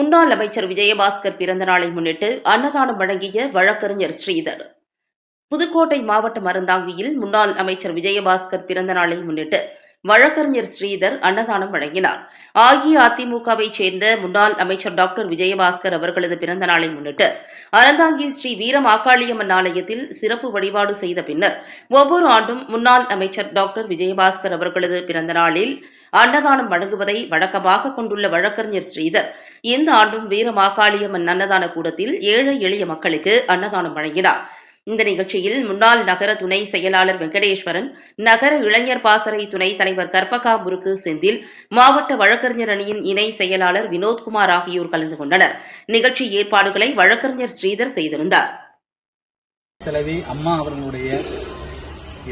முன்னாள் அமைச்சர் விஜயபாஸ்கர் பிறந்த நாளை முன்னிட்டு அன்னதானம் வழங்கிய வழக்கறிஞர் ஸ்ரீதர். புதுக்கோட்டை மாவட்டம் அறந்தாங்கியில் முன்னாள் அமைச்சர் விஜயபாஸ்கர் பிறந்த நாளை முன்னிட்டு வழக்கறிஞர் ஸ்ரீதர் அன்னதானம் வழங்கினார். அஇஅதிமுகவை சேர்ந்த முன்னாள் அமைச்சர் டாக்டர் விஜயபாஸ்கர் அவர்களது பிறந்த நாளை முன்னிட்டு அறந்தாங்கி ஸ்ரீ வீரமாக்காளியம்மன் ஆலயத்தில் சிறப்பு வழிபாடு செய்த பின்னர் ஒவ்வொரு ஆண்டும் முன்னாள் அமைச்சர் டாக்டர் விஜயபாஸ்கர் அவர்களது பிறந்த நாளில் அன்னதானம் வழங்குவதை வழக்கமாக கொண்டுள்ள வழக்கறிஞர் ஸ்ரீதர் இந்த ஆண்டும் வீரமாக்காளியம்மன் அன்னதான கூடத்தில் ஏழை எளிய மக்களுக்கு அன்னதானம் வழங்கினார். இந்த நிகழ்ச்சியில் முன்னாள் நகர துணை செயலாளர் வெங்கடேஸ்வரன் நகர இளைஞர் பாசறை துணைத் தலைவர் கற்பகா முருக்கு செந்தில் மாவட்ட வழக்கறிஞர் அணியின் இணை செயலாளர் வினோத்குமார் ஆகியோர் கலந்து கொண்டனர். நிகழ்ச்சி ஏற்பாடுகளை வழக்கறிஞர் ஸ்ரீதர் செய்திருந்தார். தலைவி அம்மா அவர்களுடைய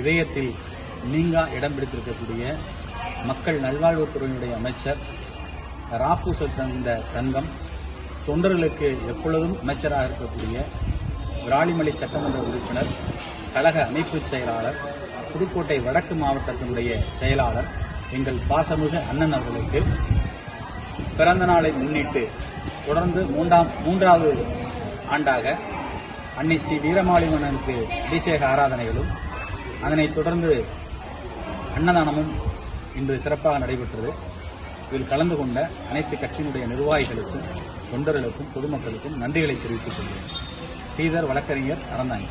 இதயத்தில் நீங்கா இடம் பிடித்திருக்கக்கூடிய மக்கள் நல்வாழ்வுத்துறையினுடைய அமைச்சர் ராப்பு தந்த தங்கம் தொண்டர்களுக்கு எப்பொழுதும் அமைச்சராக இருக்கக்கூடிய விராலிமலை சட்டமன்ற உறுப்பினர் கழக அமைப்பு செயலாளர் புதுக்கோட்டை வடக்கு மாவட்டத்தினுடைய செயலாளர் எங்கள் பாசமிகு அண்ணன் அவர்களுக்கு பிறந்த நாளை முன்னிட்டு தொடர்ந்து மூன்றாம் மூன்றாவது ஆண்டாக அன்னை ஸ்ரீ வீரமாளிமன்னனுக்கு அபிஷேக ஆராதனைகளும் அதனைத் தொடர்ந்து அன்னதானமும் இன்று சிறப்பாக நடைபெற்றது. இதில் கலந்து கொண்ட அனைத்து கட்சியினுடைய நிர்வாகிகளுக்கும் தொண்டர்களுக்கும் பொதுமக்களுக்கும் நன்றிகளை தெரிவித்துக் கொள்கிறேன். ஸ்ரீதர் வழக்கறிஞர் நடந்தாங்க